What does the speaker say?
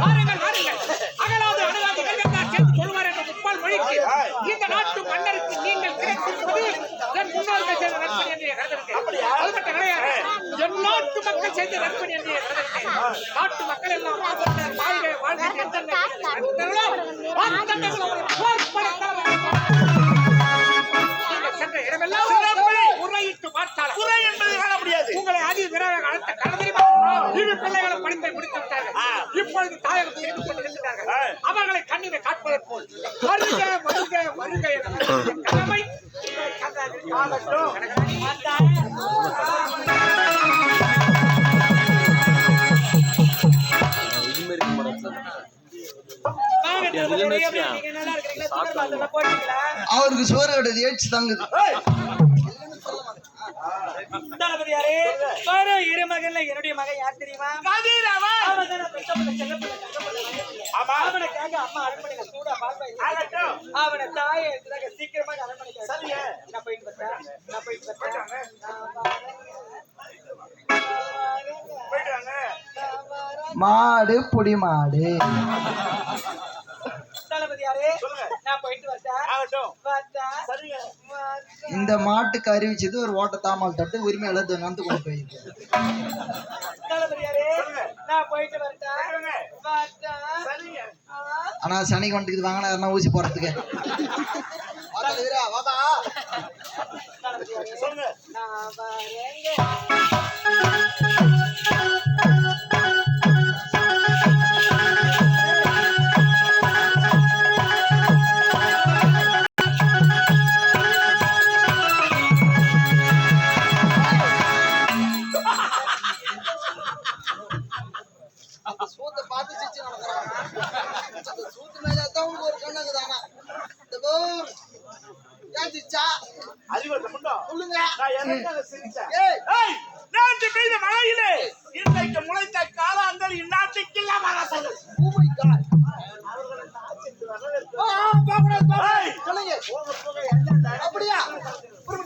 வாருங்கள், வாருங்கள். அகலாது, அணுகாது, இளைஞர்கள் சேர்ந்து கொள்வார் என்ற முப்பால் மொழிக்கு இந்த நாட்டு மன்னருக்கு நீங்கள் கிடைத்திருப்பது என் முன்னோர்கள் செய்த நற்பணி என்று கருதுகிறேன். அது மட்டும் கிடையாது. என் நாட்டு மக்கள் செய்த நற்பணி என்று கருதுகிறேன். நாட்டு மக்கள் எல்லாம் இப்பொழுது தாயகம் செய்து கொண்டிருக்கிறார்கள் அவர்களை கண்ணினை காட்பதற்கு போல். வருக வருக வருக கடமை? அவருக்கு சோறு ஏச்சு தாங்குது. தளபதியாரே, பாரு, இரு மகன்ல என்னுடைய மகன் யார் தெரியுமா. அவனுக்காக அம்மா அரண்மனையில சூடா ஆகட்டும். அவனை தாயை சீக்கிரமாக அரண்மனைக்கு சரிங்க. நான் போயிட்டு நான் போயிட்டு மாடு புடி மாடு. தளபதியாரே சொல்லுங்க. நான் போயிட்டு வரேன் ஆகட்டும் வரேன் சரிங்க வரேன். இந்த மாட்டுக்கு அறிவிச்சது ஒரு ஓட்ட தாமல் தட்டு உரிமை எழுது வந்து கொண்டு போயிருக்கு. ஆனா சனிக்கு வந்துட்டு வாங்கினா யாருன்னா ஊசி போறதுக்கு சொல்லுங்க. சத்தம் சொல்லுங்க. நான் எனக்காக சிரிச்சேன்? ஏய். இன்றைக்கு முளைத்த காலாந்தல் இந்நாட்டுக்கு எல்லாம் அரசர்கள் ஓ அப்படியா? ஒரு